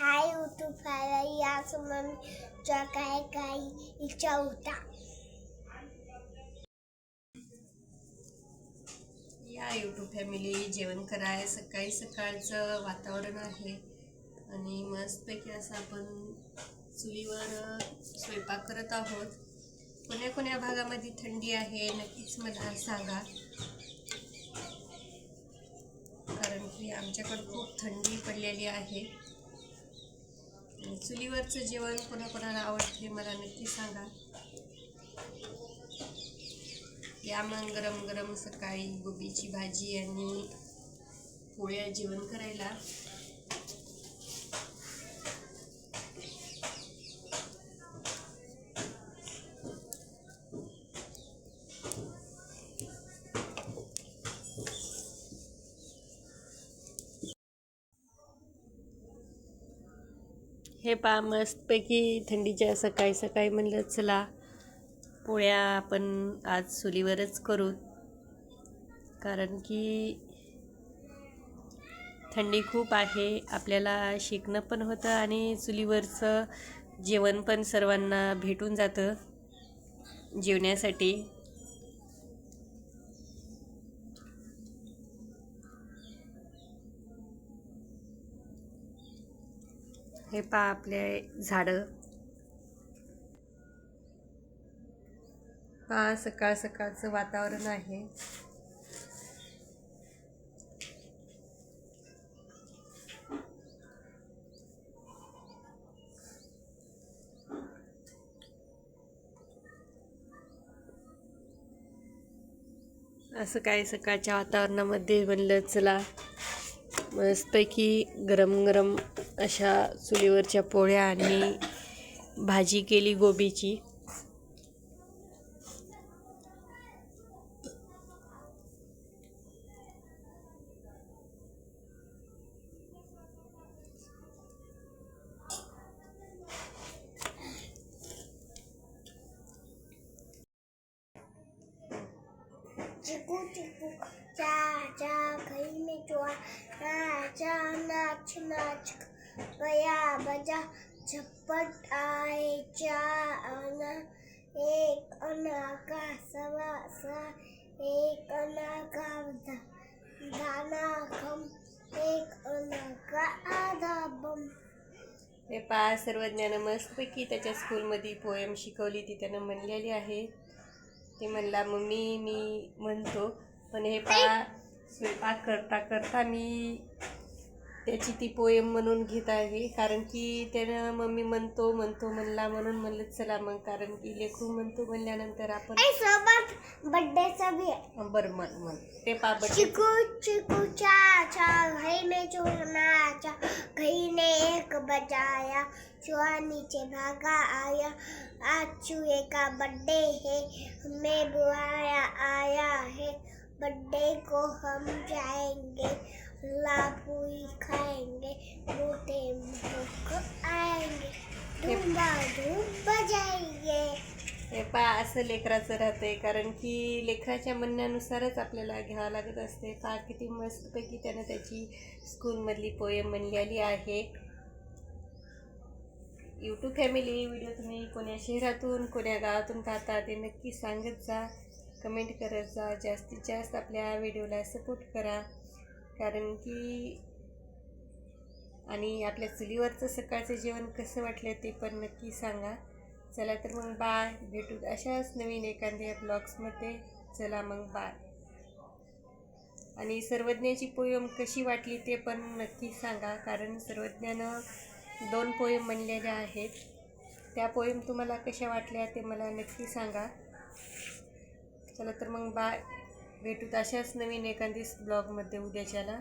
Hi YouTube family आज मम्मीच्या काय इच्छा होता. या यूट्यूब फॅमिली जेवण कराय सकाळी सकाळचं वातावरण आहे. आणि मस्तपैकी असं आपण चुलीवर स्वयंपाक करत आहोत. कोण्या कोण्या भागामध्ये थंडी आहे नक्कीच मला सांगा. कारण की आमच्याकडं खूप थंडी पडलेली आहे. चुलीवरचं जेवण कोणाकोणाला आवडते मला नक्की सांगा. या मग गरम गरम सकाळी गोबीची भाजी आणि पोळ्या जेवण करायला. हे पा मस्तपैकी थंडीच्या सकाळी सकाळी म्हणलं चला पोळ्या आपण आज चुलीवरच करू. कारण की थंडी खूप आहे आपल्याला शिकणं पण होतं आणि चुलीवरचं जेवण पण सर्वांना भेटून जातं जेवण्यासाठी. हे पा आपले झाडं. पहा सकाळ सकाळचं वातावरण आहे. असं काय सकाळच्या वातावरणामध्ये म्हणलं चला मस्तपैकी गरम गरम अशा चुलीवरच्या पोळ्या आणि भाजी केली गोबीची. चिकू चिकू चा चा घर में चुआ नाचा नाच नाच गया बजा झपट आयच्या चा आना एक अनाका सवा सा एक अनाका दा दाना खम एक अनाका आधा बम. हे पहा सर्वज्ञानं मस्तपैकी त्याच्या स्कूलमध्ये पोएम शिकवली ती त्यानं म्हणलेली आहे. ते म्हणला मम्मी मी म्हणतो पण हे पहा स्वयंपाक करता करता मी त्याची ती पोएम म्हणून घेत आहे. कारण की त्यानं मम्मी म्हणतो म्हणतो म्हणला म्हणून म्हणलं चला मग. कारण की लेकरू म्हणतो म्हणल्यानंतर आपण सोबत बर्थडेचा भी आहे. बरं म्हण म्हण ते पा बड्डे चिकू चिकू चा घर में चूरना चा घई ने एक बजाया. चुआ नीचे भागा आया. आज चूहे का बर्थडे है हमें बुलाया आया. है बर्थडे को हम जाएंगे. लापुई खाएंगे मोटे मुख आएंगे धूम धूम बजाएंगे। हे पा असं लेकराचं राहतंय कारण की लेकराच्या म्हणण्यानुसारच आपल्याला घ्यावं लागत असते. पा किती मस्तपैकी त्यानं त्याची स्कूलमधली पोयम म्हणलेली आहे. यूट्यूब फॅमिली व्हिडिओ तुम्ही कोण्या शहरातून कोण्या गावातून पाहता ते नक्की सांगत जा. कमेंट करत जा. जास्तीत जास्त आपल्या व्हिडिओला सपोर्ट करा. कारण की आणि आपल्या चुलीवरचं सकाळचं जेवण कसं वाटलं ते पण नक्की सांगा. चला तर मग बाय भेटू अशाच नवीन एखाद्या ब्लॉग्समध्ये चला मग बाय आणि सर्वज्ञाची पोयम कशी वाटली ते पण नक्की सांगा. कारण सर्वज्ञानं दोन पोयम म्हणलेल्या आहेत. त्या पोयम तुम्हाला कशा वाटल्या ते मला नक्की सांगा. चला तर मग बाय भेटूत अशाच नवीन एखादीच ब्लॉगमध्ये उद्याच्याला.